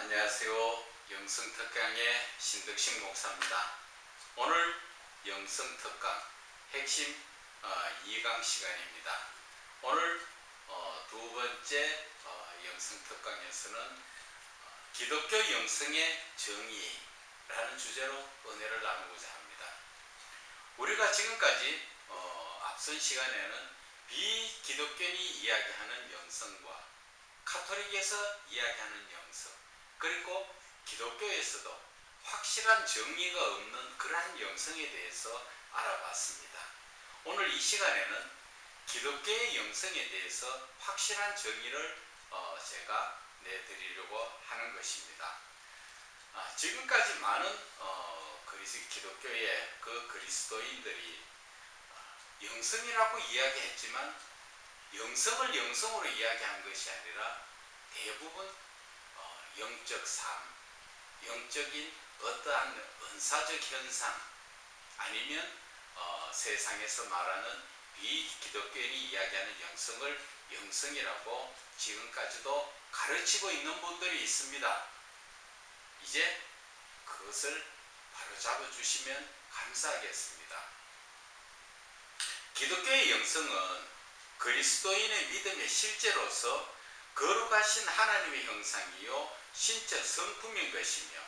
안녕하세요. 영성특강의 신덕식 목사입니다. 오늘 영성특강 핵심 어, 2강 시간입니다. 오늘 어, 두 번째 어, 영성특강에서는 어, 기독교 영성의 정의라는 주제로 은혜를 나누고자 합니다. 우리가 지금까지 어, 앞선 시간에는 비기독교인이 이야기하는 영성과 카톨릭에서 이야기하는 영성 그리고 기독교에서도 확실한 정의가 없는 그러한 영성에 대해서 알아봤습니다. 오늘 이 시간에는 기독교의 영성에 대해서 확실한 정의를 어, 제가 내드리려고 하는 것입니다. 아, 지금까지 많은 어, 그리스 기독교의 그 그리스도인들이 어, 영성이라고 이야기했지만 영성을 영성으로 이야기한 것이 아니라 대부분 어, 영적 삶, 영적인 어떠한 은사적 현상 아니면 어, 세상에서 말하는 비기독교인이 이야기하는 영성을 영성이라고 지금까지도 가르치고 있는 분들이 있습니다. 이제 그것을 바로 잡아 주시면 감사하겠습니다. 기독교의 영성은 그리스도인의 믿음의 실제로서 거룩하신 하나님의 형상이요 신적 성품인 것이며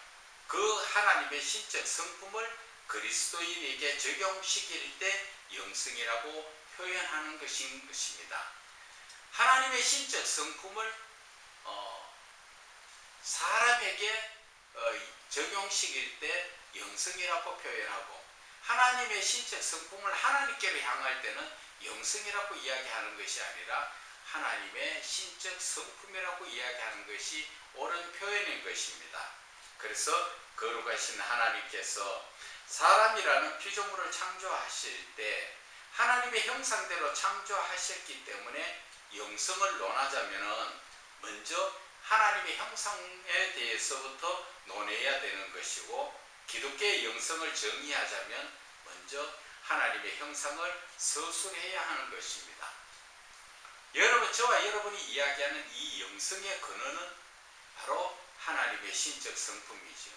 그 하나님의 신적 성품을 그리스도인에게 적용시킬 때 영성이라고 표현하는 것인 것입니다. 하나님의 신적 성품을 어, 사람에게 어, 적용시킬 때 영성이라고 표현하고 하나님의 신적 성품을 하나님께로 향할 때는 영성이라고 이야기하는 것이 아니라 하나님의 신적 성품이라고 이야기하는 것이 옳은 표현인 것입니다. 그래서 거룩하신 하나님께서 사람이라는 피조물을 창조하실 때 하나님의 형상대로 창조하셨기 때문에 영성을 논하자면은 먼저 하나님의 형상에 대해서부터 논해야 되는 것이고 기독교의 영성을 정의하자면 먼저 하나님의 형상을 서술해야 하는 것입니다. 여러분, 저와 여러분이 이야기하는 이 영성의 근원은 바로 하나님의 신적 성품이죠.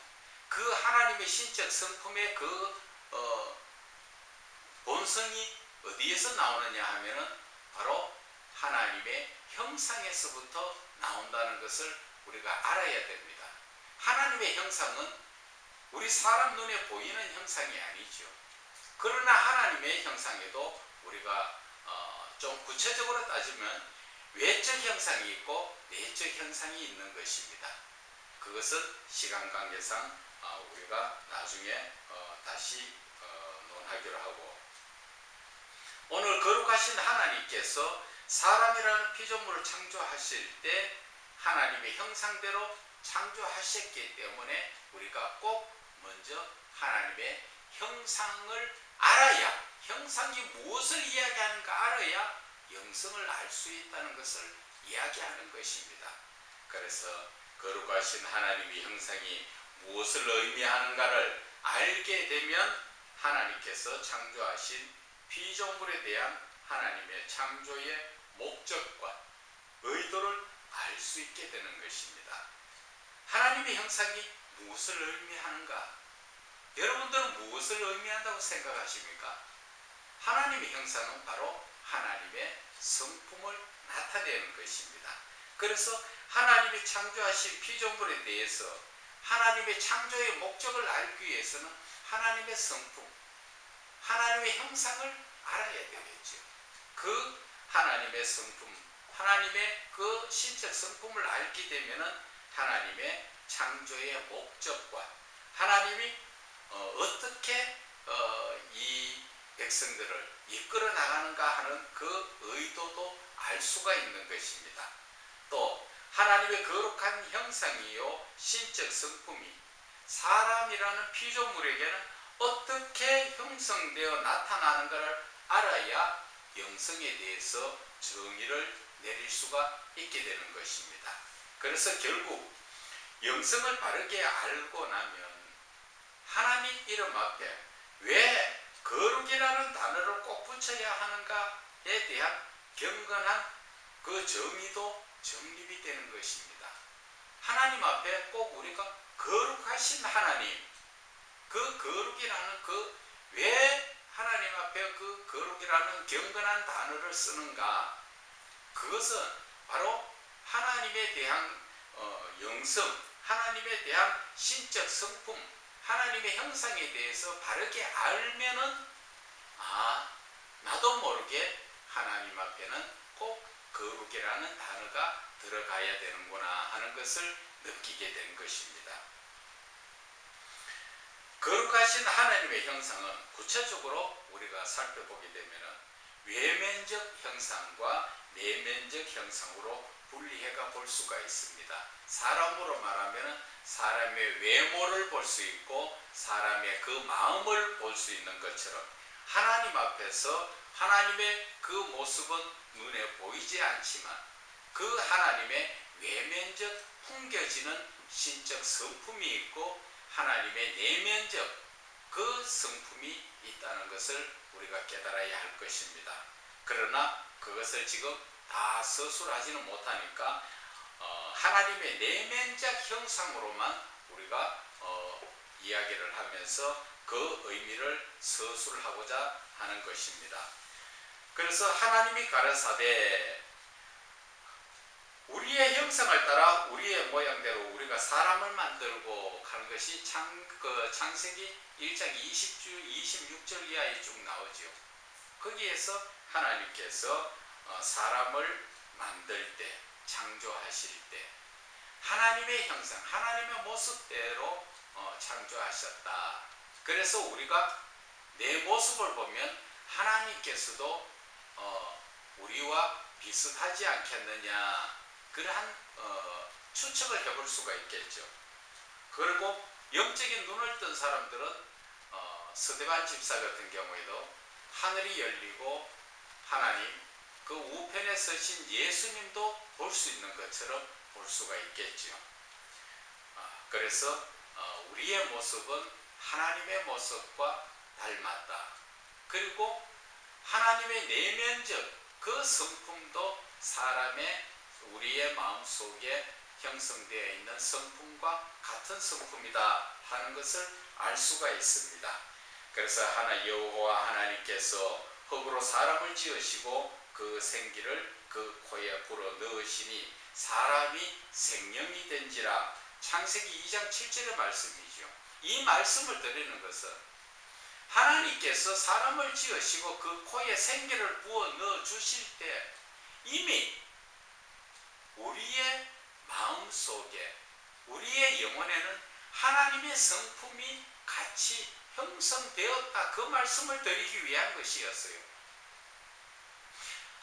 그 하나님의 신적 성품의 그 어, 본성이 어디에서 나오느냐 하면은 바로 하나님의 형상에서부터 나온다는 것을 우리가 알아야 됩니다. 하나님의 형상은 우리 사람 눈에 보이는 형상이 아니죠. 그러나 하나님의 형상에도 우리가 어, 좀 구체적으로 따지면 외적 형상이 있고 내적 형상이 있는 것입니다. 그것은 시간 관계상 어, 우리가 나중에 어, 다시 어, 논하기로 하고 오늘 거룩하신 하나님께서 사람이라는 피조물을 창조하실 때 하나님의 형상대로 창조하셨기 때문에 우리가 꼭 먼저 하나님의 형상을 알아야 형상이 무엇을 이야기하는가 알아야 영성을 알 수 있다는 것을 이야기하는 것입니다. 그래서 거룩하신 하나님의 형상이 무엇을 의미하는가를 알게 되면 하나님께서 창조하신 피조물에 대한 하나님의 창조의 목적과 의도를 알 수 있게 되는 것입니다. 하나님의 형상이 무엇을 의미하는가? 여러분들은 무엇을 의미한다고 생각하십니까? 하나님의 형상은 바로 하나님의 성품을 나타내는 것입니다. 그래서 하나님이 창조하신 피조물에 대해서 하나님의 창조의 목적을 알기 위해서는 하나님의 성품, 하나님의 형상을 알아야 되겠죠. 그 하나님의 성품, 하나님의 그 신적 성품을 알게 되면은 하나님의 창조의 목적과 하나님이 어, 떻게 어, 이 백성들을 이끌어 나가는가 하는 그 의도도 알 수가 있는 것입니다. 또 하나님의 거룩한 형상이요 신적 성품이 사람이라는 피조물에게는 어떻게 형성되어 나타나는가를 알아야 영성에 대해서 정의를 내릴 수가 있게 되는 것입니다. 그래서 결국 영성을 바르게 알고 나면 하나님 이름 앞에 왜 거룩이라는 단어를 꼭 붙여야 하는가에 대한 경건한 그 정의도 정립이 되는 것입니다. 하나님 앞에 꼭 우리가 거룩하신 하나님, 그 거룩이라는 그 왜 하나님 앞에 그 거룩이라는 경건한 단어를 쓰는가? 그것은 바로 하나님에 대한 어, 영성, 하나님에 대한 신적 성품, 하나님의 형상에 대해서 바르게 알면은 아 나도 모르게 하나님 앞에는 꼭 거룩이라는 단어가 들어가야 되는구나 하는 것을 느끼게 된 것입니다. 거룩하신 하나님의 형상은 구체적으로 우리가 살펴보게 되면 외면적 형상과 내면적 형상으로 분리해가 볼 수가 있습니다. 사람으로 말하면 사람의 외모를 볼 수 있고 사람의 그 마음을 볼 수 있는 것처럼 하나님 앞에서 하나님의 그 모습은 눈에 보이지 않지만 그 하나님의 외면적 풍겨지는 신적 성품이 있고 하나님의 내면적 그 성품이 있다는 것을 우리가 깨달아야 할 것입니다. 그러나 그것을 지금 다 서술하지는 못하니까 어, 하나님의 내면적 형상으로만 우리가 어, 이야기를 하면서 그 의미를 서술하고자 하는 것입니다. 그래서 하나님이 가르사대 우리의 형상을 따라 우리의 모양대로 우리가 사람을 만들고 하는 것이 창, 그 창세기 1장 20주 26절 이하에 쭉 나오죠. 거기에서 하나님께서 어, 사람을 만들 때, 창조하실 때 하나님의 형상, 하나님의 모습대로 어, 창조하셨다. 그래서 우리가 내 모습을 보면 하나님께서도 어, 우리와 비슷하지 않겠느냐 그러한 어, 추측을 해볼 수가 있겠죠. 그리고 영적인 눈을 뜬 사람들은 어, 서대반 집사 같은 경우에도 하늘이 열리고 하나님 그 우편에 서신 예수님도 볼 수 있는 것처럼 볼 수가 있겠죠. 아, 그래서 어, 우리의 모습은 하나님의 모습과 닮았다. 그리고 하나님의 내면적 그 성품도 사람의 우리의 마음 속에 형성되어 있는 성품과 같은 성품이다 하는 것을 알 수가 있습니다. 그래서 하나 여호와 하나님께서 흙으로 사람을 지으시고 그 생기를 그 코에 불어 넣으시니 사람이 생명이 된지라 창세기 2장 7절의 말씀이죠. 이 말씀을 드리는 것은 하나님께서 사람을 지으시고 그 코에 생기를 부어 넣어 주실 때 이미 우리의 마음 속에 우리의 영혼에는 하나님의 성품이 같이 형성되었다. 그 말씀을 드리기 위한 것이었어요.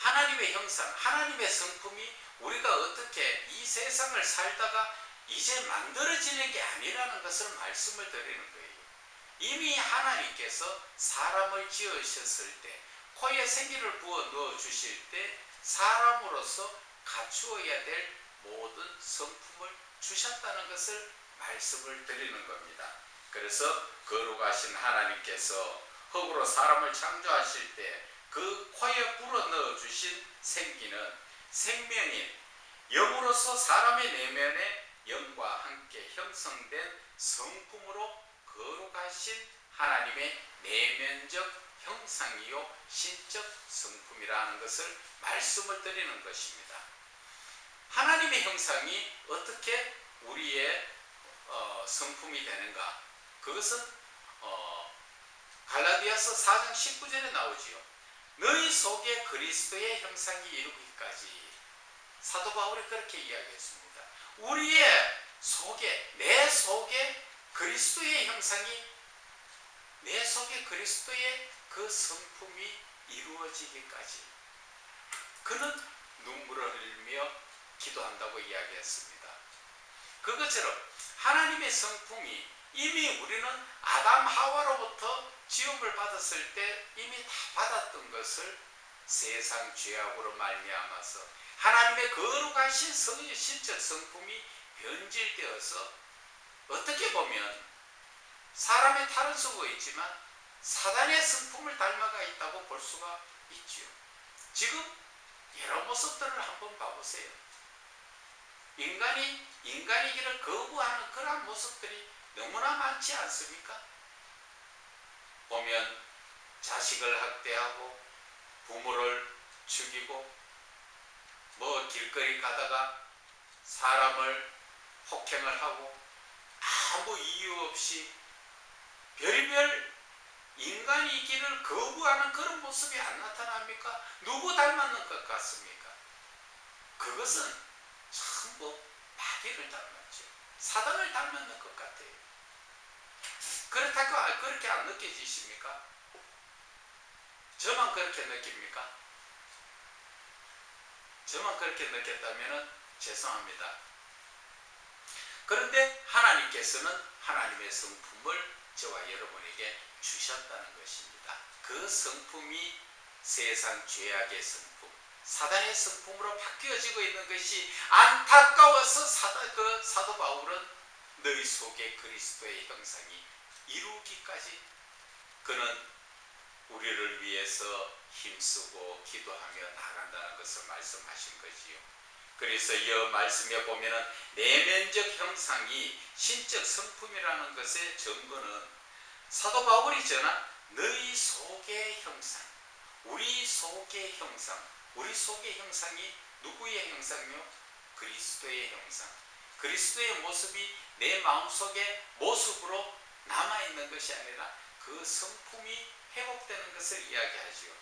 하나님의 형상, 하나님의 성품이 우리가 어떻게 이 세상을 살다가 이제 만들어지는 게 아니라는 것을 말씀을 드리는 거예요. 이미 하나님께서 사람을 지으셨을 때, 코에 생기를 부어 넣어 주실 때, 사람으로서 갖추어야 될 모든 성품을 주셨다는 것을 말씀을 드리는 겁니다. 그래서 거룩하신 하나님께서 흙으로 사람을 창조하실 때 그 코에 불어 넣어 주신 생기는 생명인 영으로서 사람의 내면에 영과 함께 형성된 성품으로 거룩하신 하나님의 내면적 형상이요 신적 성품이라는 것을 말씀을 드리는 것입니다. 하나님의 형상이 어떻게 우리의 어, 성품이 되는가? 그것은 어, 갈라디아서 4장 19절에 나오지요. 너희 속에 그리스도의 형상이 이루기까지 사도 바울이 그렇게 이야기했습니다. 우리의 속에 내 속에 그리스도의 형상이 내 속에 그리스도의 그 성품이 이루어지기까지 그는 눈물을 흘리며 기도한다고 이야기했습니다. 그것처럼 하나님의 성품이 이미 우리는 아담 하와로부터 지음을 받았을 때 이미 다 받았던 것을 세상 죄악으로 말미암아서 하나님의 거룩하신 성, 신적 성품이 변질되어서 어떻게 보면 사람의 탈은 쓰고 있지만 사단의 성품을 닮아가 있다고 볼 수가 있지요. 지금 여러 모습들을 한번 봐보세요. 인간이 인간이기를 거부하는 그러한 모습들이 너무나 많지 않습니까? 보면 자식을 학대하고 부모를 죽이고 뭐 길거리 가다가 사람을 폭행을 하고 아무 이유 없이 별의별 인간이기를 거부하는 그런 모습이 안 나타납니까? 누구 닮았는 것 같습니까? 그것은 전부 마귀를 닮았죠. 사단을 닮았는 것 같아요. 그렇다고 아, 그렇게 안 느껴지십니까? 저만 그렇게 느낍니까? 저만 그렇게 느꼈다면 죄송합니다. 그런데 하나님께서는 하나님의 성품을 저와 여러분에게 주셨다는 것입니다. 그 성품이 세상 죄악의 성품, 사단의 성품으로 바뀌어지고 있는 것이 안타까워서 사다, 그 사도 바울은 너희 속에 그리스도의 형상이 이루기까지 그는 우리를 위해서 힘쓰고 기도하며 나간다는 것을 말씀하신 거지요. 그래서 이 말씀에 보면은 내면적 형상이 신적 성품이라는 것의 증거는 사도 바울이 전한 너희 속의 형상, 우리 속의 형상, 우리 속의 형상이 누구의 형상이요? 그리스도의 형상. 그리스도의 모습이 내 마음속에 모습으로 남아 있는 것이 아니라 그 성품이 회복되는 것을 이야기하지요.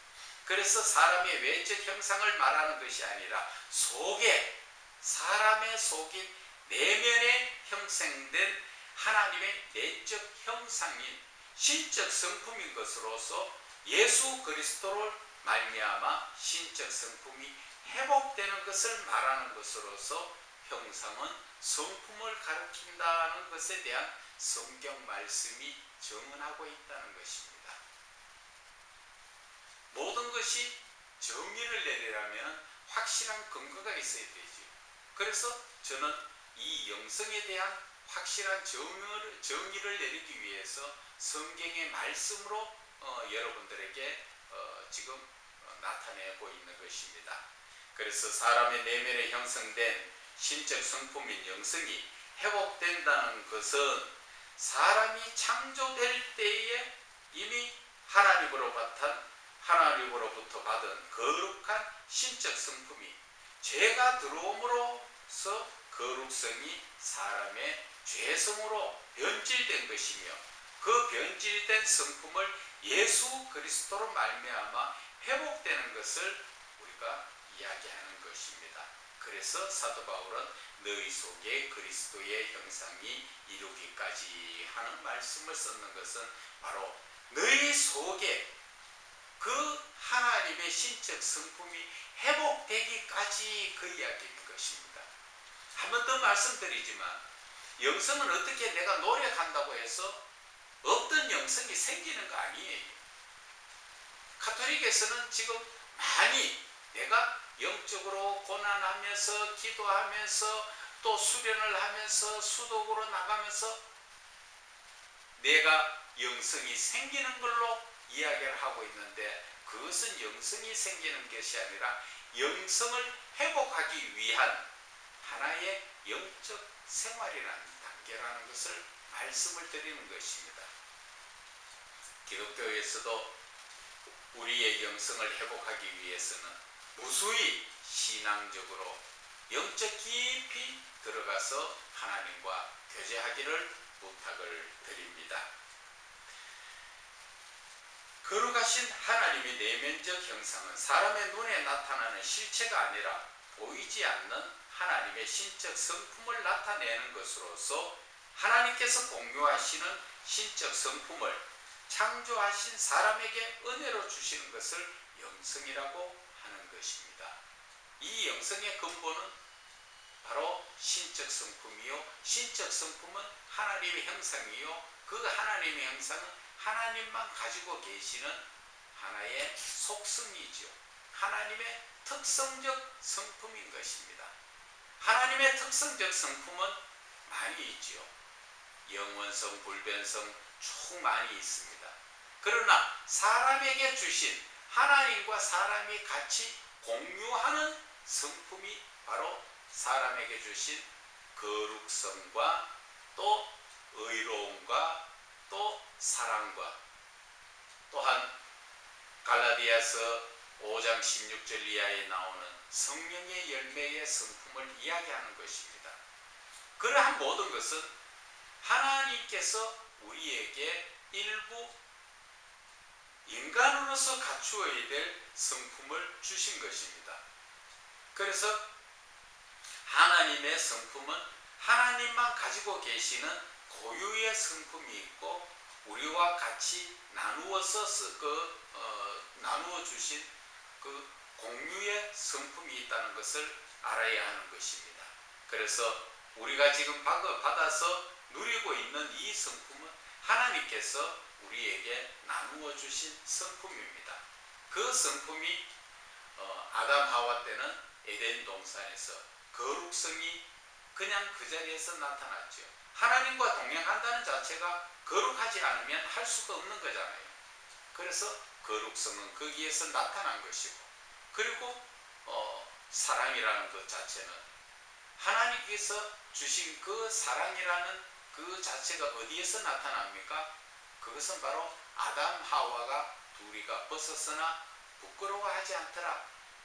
그래서 사람의 외적 형상을 말하는 것이 아니라 속에 사람의 속인 내면에 형성된 하나님의 내적 형상인 신적 성품인 것으로서 예수 그리스도를 말미암아 신적 성품이 회복되는 것을 말하는 것으로서 형상은 성품을 가리킨다는 것에 대한 성경 말씀이 정언하고 있다는 것입니다. 모든 것이 정의를 내리려면 확실한 근거가 있어야 되죠. 그래서 저는 이 영성에 대한 확실한 정의를, 정의를 내리기 위해서 성경의 말씀으로 어, 여러분들에게 어, 지금 어, 나타내고 있는 것입니다. 그래서 사람의 내면에 형성된 신적 성품인 영성이 회복된다는 것은 사람이 창조될 때에 이미 하나님으로부터 하나님으로부터 받은 거룩한 신적 성품이 죄가 들어옴으로써 거룩성이 사람의 죄성으로 변질된 것이며 그 변질된 성품을 예수 그리스도로 말미암아 회복되는 것을 우리가 이야기하는 것입니다. 그래서 사도 바울은 너희 속에 그리스도의 형상이 이루기까지 하는 말씀을 썼는 것은 바로 너희 속에 그 하나님의 신적 성품이 회복되기까지 그 이야기인 것입니다. 한 번 더 말씀드리지만 영성은 어떻게 내가 노력한다고 해서 없던 영성이 생기는 거 아니에요. 카톨릭에서는 지금 많이 내가 영적으로 고난하면서 기도하면서 또 수련을 하면서 수독으로 나가면서 내가 영성이 생기는 걸로 이야기를 하고 있는데 그것은 영성이 생기는 것이 아니라 영성을 회복하기 위한 하나의 영적 생활이라는 단계라는 것을 말씀을 드리는 것입니다. 기독교에서도 우리의 영성을 회복하기 위해서는 무수히 신앙적으로 영적 깊이 들어가서 하나님과 교제하기를 부탁을 드립니다. 거룩하신 하나님의 내면적 형상은 사람의 눈에 나타나는 실체가 아니라 보이지 않는 하나님의 신적 성품을 나타내는 것으로서 하나님께서 공유하시는 신적 성품을 창조하신 사람에게 은혜로 주시는 것을 영성이라고 하는 것입니다. 이 영성의 근본은 바로 신적 성품이요. 신적 성품은 하나님의 형상이요. 그 하나님의 형상은 하나님만 가지고 계시는 하나의 속성이죠. 하나님의 특성적 성품인 것입니다. 하나님의 특성적 성품은 많이 있죠. 영원성, 불변성 총 많이 있습니다. 그러나 사람에게 주신 하나님과 사람이 같이 공유하는 성품이 바로 사람에게 주신 거룩성과 또 의로움과 또 사랑과 또한 갈라디아서 5장 16절 이하에 나오는 성령의 열매의 성품을 이야기하는 것입니다. 그러한 모든 것은 하나님께서 우리에게 일부 인간으로서 갖추어야 될 성품을 주신 것입니다. 그래서 하나님의 성품은 하나님만 가지고 계시는 고유의 성품이 있고 우리와 같이 나누어서 쓰- 그, 어, 나누어 주신 그 공유의 성품이 있다는 것을 알아야 하는 것입니다. 그래서 우리가 지금 받- 받아서 누리고 있는 이 성품은 하나님께서 우리에게 나누어 주신 성품입니다. 그 성품이 어, 아담 하와 때는 에덴 동산에서 거룩성이 그냥 그 자리에서 나타났죠. 하나님과 동행한다는 자체가 거룩하지 않으면 할 수가 없는 거잖아요. 그래서 거룩성은 거기에서 나타난 것이고, 그리고 어, 사랑이라는 것 자체는 하나님께서 주신 그 사랑이라는 그 자체가 어디에서 나타납니까? 그것은 바로 아담 하와가 둘이가 벗었으나 부끄러워하지 않더라.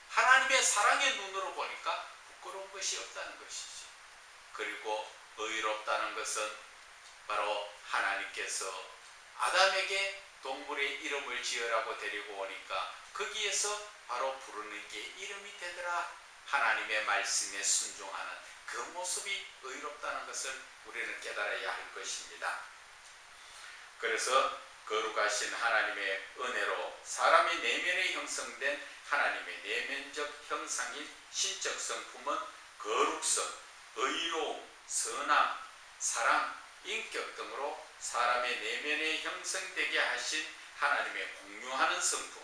하나님의 사랑의 눈으로 보니까 부끄러운 것이 없다는 것이죠. 그리고 의롭다는 것은 바로 하나님께서 아담에게 동물의 이름을 지으라고 데리고 오니까 거기에서 바로 부르는 게 이름이 되더라. 하나님의 말씀에 순종하는 그 모습이 의롭다는 것을 우리는 깨달아야 할 것입니다. 그래서 거룩하신 하나님의 은혜로 사람의 내면에 형성된 하나님의 내면적 형상인 신적 성품은 거룩성, 의로움, 선함, 사랑, 인격 등으로 사람의 내면에 형성되게 하신 하나님의 공유하는 성품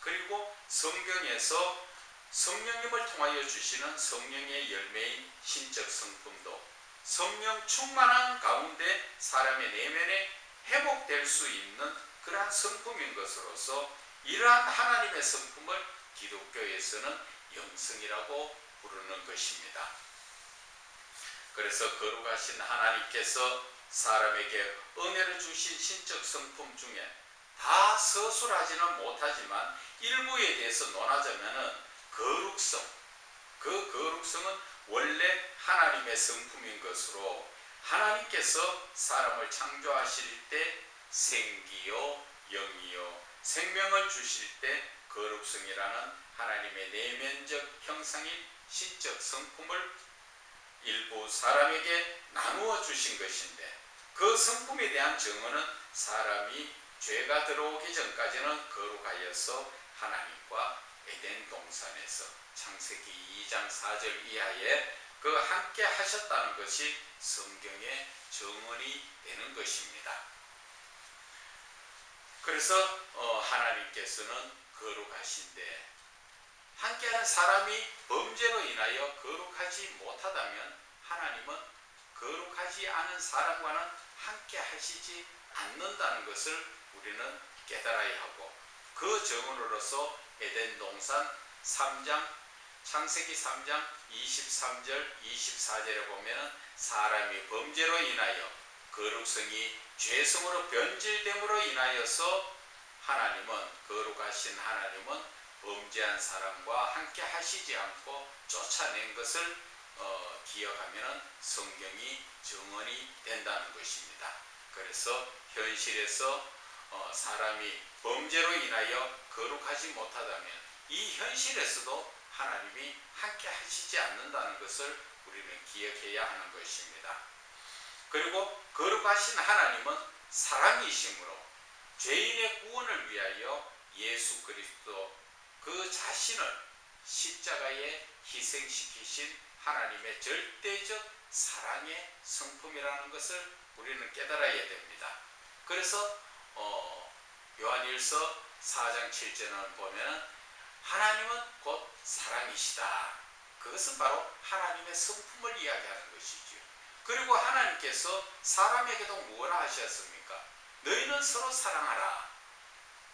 그리고 성경에서 성령님을 통하여 주시는 성령의 열매인 신적 성품도 성령 충만한 가운데 사람의 내면에 회복될 수 있는 그러한 성품인 것으로서 이러한 하나님의 성품을 기독교에서는 영성이라고 부르는 것입니다. 그래서 거룩하신 하나님께서 사람에게 은혜를 주신 신적 성품 중에 다 서술하지는 못하지만 일부에 대해서 논하자면은 거룩성, 그 거룩성은 원래 하나님의 성품인 것으로 하나님께서 사람을 창조하실 때 생기요, 영이요, 생명을 주실 때 거룩성이라는 하나님의 내면적 형상인 신적 성품을 일부 사람에게 나누어 주신 것인데 그 성품에 대한 증언은 사람이 죄가 들어오기 전까지는 거룩하여서 하나님과 에덴 동산에서 창세기 2장 4절 이하에 그 함께 하셨다는 것이 성경의 증언이 되는 것입니다. 그래서 어, 하나님께서는 거룩하신데 함께하는 사람이 범죄로 인하여 거룩하지 못하다면 하나님은 거룩하지 않은 사람과는 함께 하시지 않는다는 것을 우리는 깨달아야 하고 그 증언으로서 에덴 동산 3장 창세기 3장 23절 24절에 보면 사람이 범죄로 인하여 거룩성이 죄성으로 변질됨으로 인하여서 하나님은 거룩하신 하나님은 범죄한 사람과 함께 하시지 않고 쫓아낸 것을 어, 기억하면 성경이 증언이 된다는 것입니다. 그래서 현실에서 어, 사람이 범죄로 인하여 거룩하지 못하다면 이 현실에서도 하나님이 함께 하시지 않는다는 것을 우리는 기억해야 하는 것입니다. 그리고 거룩하신 하나님은 사랑이심으로 죄인의 구원을 위하여 예수 그리스도 그 자신을 십자가에 희생시키신 하나님의 절대적 사랑의 성품이라는 것을 우리는 깨달아야 됩니다. 그래서 어, 요한일서 4장 7절을 보면 하나님은 곧 사랑이시다. 그것은 바로 하나님의 성품을 이야기하는 것이죠. 그리고 하나님께서 사람에게도 뭐라 하셨습니까? 너희는 서로 사랑하라.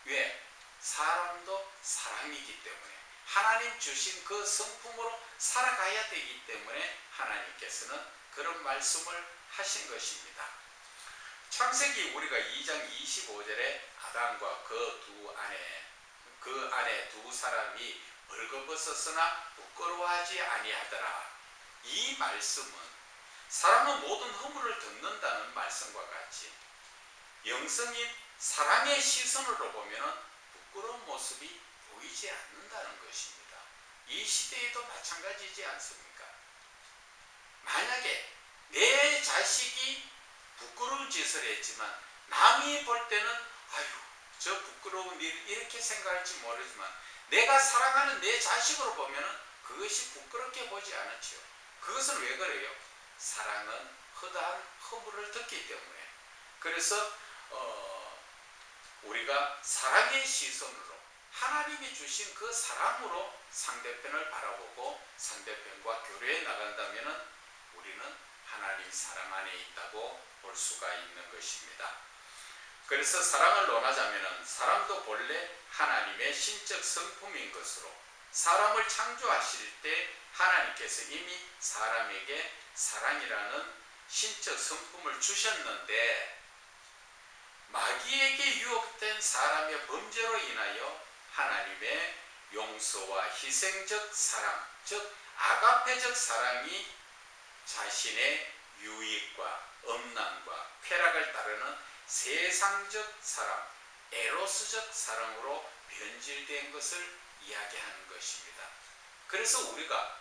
왜? 사람도 사랑이기 때문에 하나님 주신 그 성품으로 살아가야 되기 때문에 하나님께서는 그런 말씀을 하신 것입니다. 창세기 우리가 2장 25절에 아담과 그 두 아내 그 안에 두 사람이 벌거벗었으나 부끄러워하지 아니하더라. 이 말씀은 사람은 모든 허물을 듣는다는 말씀과 같이 영성인 사랑의 시선으로 보면 부끄러운 모습이 보이지 않는다는 것입니다. 이 시대에도 마찬가지지 않습니까? 만약에 내 자식이 부끄러운 짓을 했지만 남이 볼 때는 아유 저 부끄러운 일 이렇게 생각할지 모르지만 내가 사랑하는 내 자식으로 보면 그것이 부끄럽게 보지 않았죠. 그것은 왜 그래요? 사랑은 허다한 허물을 듣기 때문에 그래서 어, 우리가 사랑의 시선으로 하나님이 주신 그 사랑으로 상대편을 바라보고 상대편과 교류해 나간다면 우리는 하나님 사랑 안에 있다고 볼 수가 있는 것입니다. 그래서 사랑을 논하자면 사람도 본래 하나님의 신적 성품인 것으로 사람을 창조하실 때 하나님께서 이미 사람에게 사랑이라는 신적 성품을 주셨는데 마귀에게 유혹된 사람의 범죄로 인하여 하나님의 용서와 희생적 사랑, 즉 아가페적 사랑이 자신의 유익과 엄난과 쾌락을 따르는 세상적 사랑, 에로스적 사랑으로 변질된 것을 이야기하는 것입니다. 그래서 우리가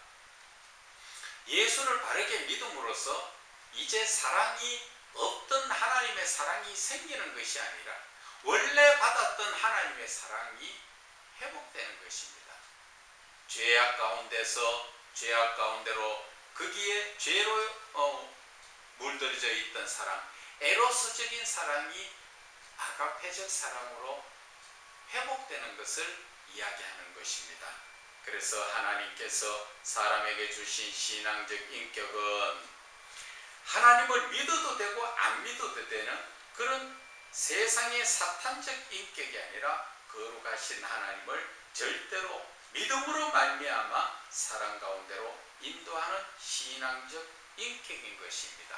예수를 바르게 믿음으로써 이제 사랑이 없던 하나님의 사랑이 생기는 것이 아니라 원래 받았던 하나님의 사랑이 회복되는 것입니다. 죄악 가운데서 죄악 가운데로 거기에 죄로 어, 물들여져 있던 사랑, 에로스적인 사랑이 아가페적 사랑으로 회복되는 것을 이야기하는 것입니다. 그래서 하나님께서 사람에게 주신 신앙적 인격은 하나님을 믿어도 되고 안 믿어도 되는 그런 세상의 사탄적 인격이 아니라 거룩하신 하나님을 절대로 믿음으로 말미암아 사랑 가운데로 인도하는 신앙적 인격인 것입니다.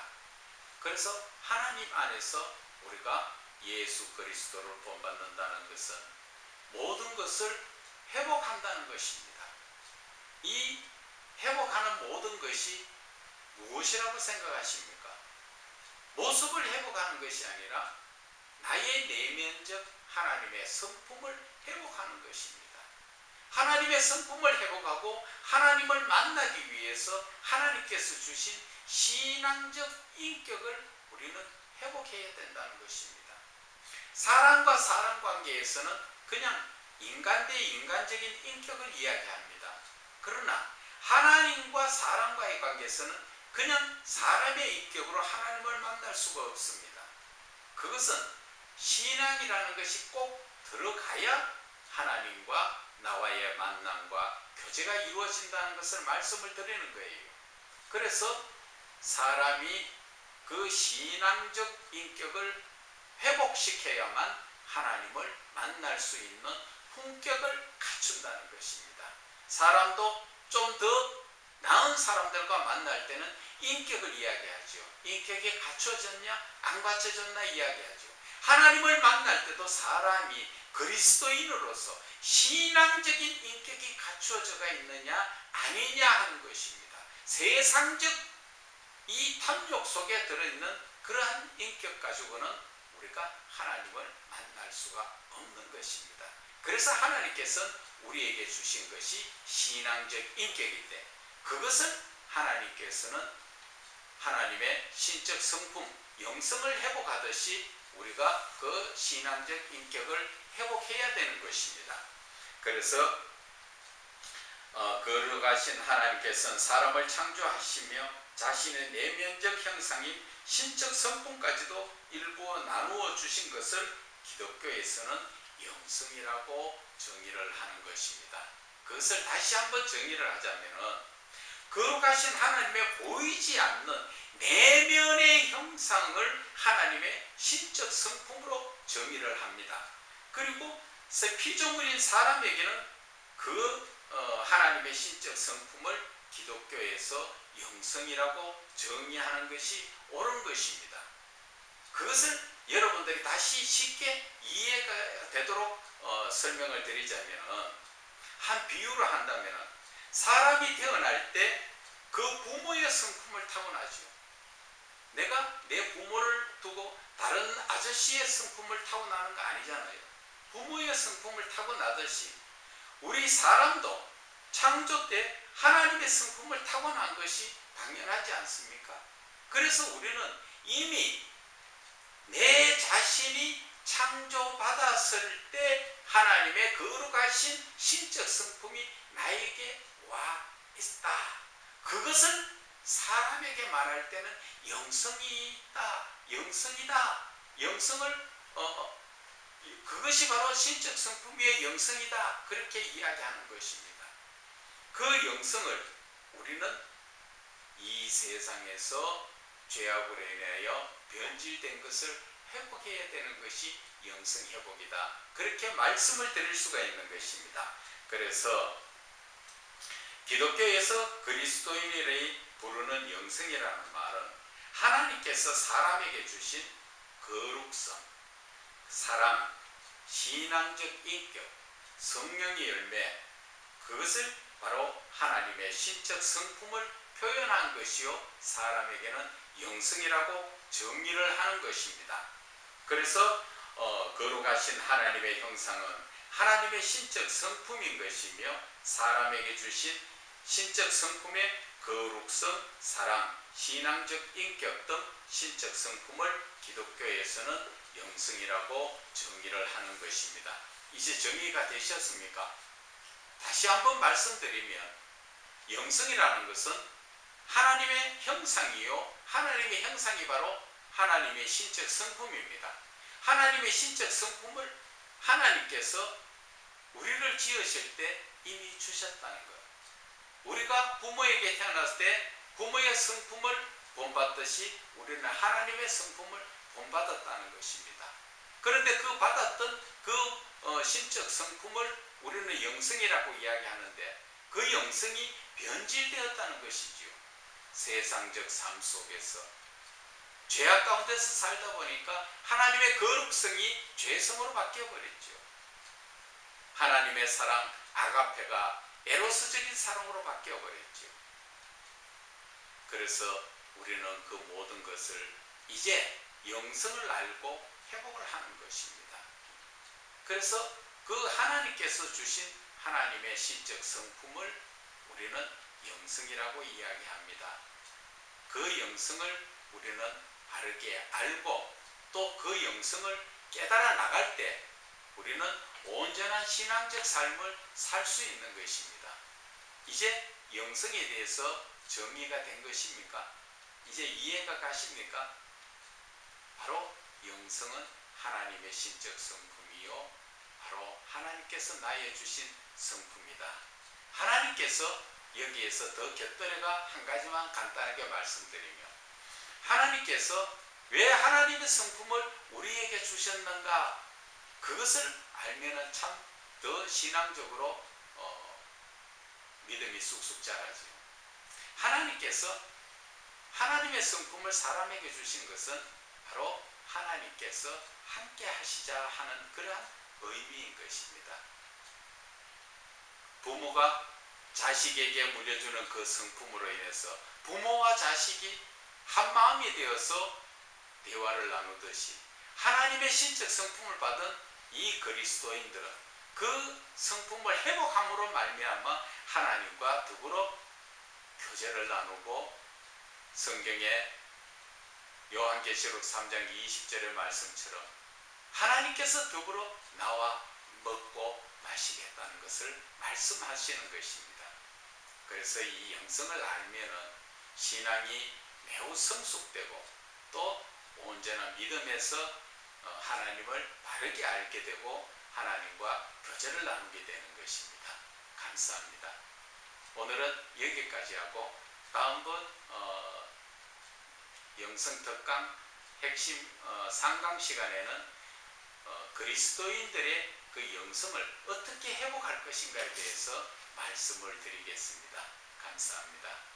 그래서 하나님 안에서 우리가 예수 그리스도를 본받는다는 것은 모든 것을 회복한다는 것입니다. 이 회복하는 모든 것이 무엇이라고 생각하십니까? 모습을 회복하는 것이 아니라 나의 내면적 하나님의 성품을 회복하는 것입니다. 하나님의 성품을 회복하고 하나님을 만나기 위해서 하나님께서 주신 신앙적 인격을 우리는 회복해야 된다는 것입니다. 사람과 사람 관계에서는 그냥 인간 대 인간적인 인격을 이야기합니다. 그러나 하나님과 사람과의 관계에서는 그냥 사람의 인격으로 하나님을 만날 수가 없습니다. 그것은 신앙이라는 것이 꼭 들어가야 하나님과 나와의 만남과 교제가 이루어진다는 것을 말씀을 드리는 거예요. 그래서 사람이 그 신앙적 인격을 회복시켜야만 하나님을 만날 수 있는 품격을 갖춘다는 것입니다. 사람도 좀 더 나은 사람들과 만날 때는 인격을 이야기하죠. 인격이 갖춰졌냐, 안 갖춰졌나 이야기하죠. 하나님을 만날 때도 사람이 그리스도인으로서 신앙적인 인격이 갖추어져가 있느냐 아니냐 하는 것입니다. 세상적 이 탐욕 속에 들어있는 그러한 인격 가지고는 우리가 하나님을 만날 수가 없는 것입니다. 그래서 하나님께서는 우리에게 주신 것이 신앙적 인격인데 그것을 하나님께서는 하나님의 신적 성품, 영성을 회복하듯이 우리가 그 신앙적 인격을 것입니다. 그래서 어, 거룩하신 하나님께서는 사람을 창조하시며 자신의 내면적 형상인 신적 성품까지도 일부 나누어 주신 것을 기독교에서는 영성이라고 정의를 하는 것입니다. 그것을 다시 한번 정의를 하자면은 거룩하신 하나님의 보이지 않는 내면의 형상을 하나님의 신적 성품으로 정의를 합니다. 그리고 피조물인 사람에게는 그 어, 하나님의 신적 성품을 기독교에서 영성이라고 정의하는 것이 옳은 것입니다. 그것을 여러분들이 다시 쉽게 이해가 되도록 어, 설명을 드리자면 한 비유를 한다면 사람이 태어날 때 그 부모의 성품을 타고나죠. 내가 내 부모를 두고 다른 아저씨의 성품을 타고나는 거 아니잖아요. 부모의 성품을 타고나듯이 우리 사람도 창조 때 하나님의 성품을 타고난 것이 당연하지 않습니까? 그래서 우리는 이미 내 자신이 창조받았을 때 하나님의 거룩하신 신적 성품이 나에게 와 있다. 그것을 사람에게 말할 때는 영성이 있다. 영성이다. 영성을 어, 그것이 바로 신적 성품의 영성이다. 그렇게 이야기하는 것입니다. 그 영성을 우리는 이 세상에서 죄악으로 인하여 변질된 것을 회복해야 되는 것이 영성 회복이다. 그렇게 말씀을 드릴 수가 있는 것입니다. 그래서 기독교에서 그리스도인이 부르는 영성이라는 말은 하나님께서 사람에게 주신 거룩성, 사랑, 신앙적 인격, 성령의 열매, 그것을 바로 하나님의 신적 성품을 표현한 것이요, 사람에게는 영성이라고 정의를 하는 것입니다. 그래서 어, 거룩하신 하나님의 형상은 하나님의 신적 성품인 것이며 사람에게 주신 신적 성품의 거룩성, 사랑, 신앙적 인격 등 신적 성품을 기독교에서는 영성이라고 정의를 하는 것입니다. 이제 정의가 되셨습니까? 다시 한번 말씀드리면 영성이라는 것은 하나님의 형상이요. 하나님의 형상이 바로 하나님의 신적 성품입니다. 하나님의 신적 성품을 하나님께서 우리를 지으실 때 이미 주셨다는 것. 우리가 부모에게 태어났을 때 부모의 성품을 본받듯이 우리는 하나님의 성품을 본받았다는 것입니다. 그런데 그 받았던 그 어, 신적 성품을 우리는 영성이라고 이야기하는데 그 영성이 변질되었다는 것이지요. 세상적 삶 속에서 죄악 가운데서 살다 보니까 하나님의 거룩성이 죄성으로 바뀌어 버렸죠. 하나님의 사랑 아가페가 에로스적인 사랑으로 바뀌어 버렸죠. 그래서 우리는 그 모든 것을 이제 영성을 알고 회복을 하는 것입니다. 그래서 그 하나님께서 주신 하나님의 신적 성품을 우리는 영성이라고 이야기합니다. 그 영성을 우리는 바르게 알고 또 그 영성을 깨달아 나갈 때 우리는 온전한 신앙적 삶을 살 수 있는 것입니다. 이제 영성에 대해서 정의가 된 것입니까? 이제 이해가 가십니까? 바로 영성은 하나님의 신적 성품이요. 바로 하나님께서 나에 주신 성품이다. 하나님께서 여기에서 더 곁들여가 한 가지만 간단하게 말씀드리며 하나님께서 왜 하나님의 성품을 우리에게 주셨는가 그것을 알면은 참 더 신앙적으로 어, 믿음이 쑥쑥 자라지요. 하나님께서 하나님의 성품을 사람에게 주신 것은 바로 하나님께서 함께 하시자 하는 그러한 의미인 것입니다. 부모가 자식에게 물려주는 그 성품으로 인해서 부모와 자식이 한 마음이 되어서 대화를 나누듯이 하나님의 신적 성품을 받은 이 그리스도인들은 그 성품을 회복함으로 말미암아 하나님과 더불어 교제를 나누고 성경에 요한계시록 3장 20절의 말씀처럼 하나님께서 더불어 나와 먹고 마시겠다는 것을 말씀하시는 것입니다. 그래서 이 영성을 알면은 신앙이 매우 성숙되고 또 온전한 믿음에서 어, 하나님을 바르게 알게 되고 하나님과 교제를 나누게 되는 것입니다. 감사합니다. 오늘은 여기까지 하고 다음번 어, 영성 특강 핵심 어, 상강 시간에는 어, 그리스도인들의 그 영성을 어떻게 회복할 것인가에 대해서 말씀을 드리겠습니다. 감사합니다.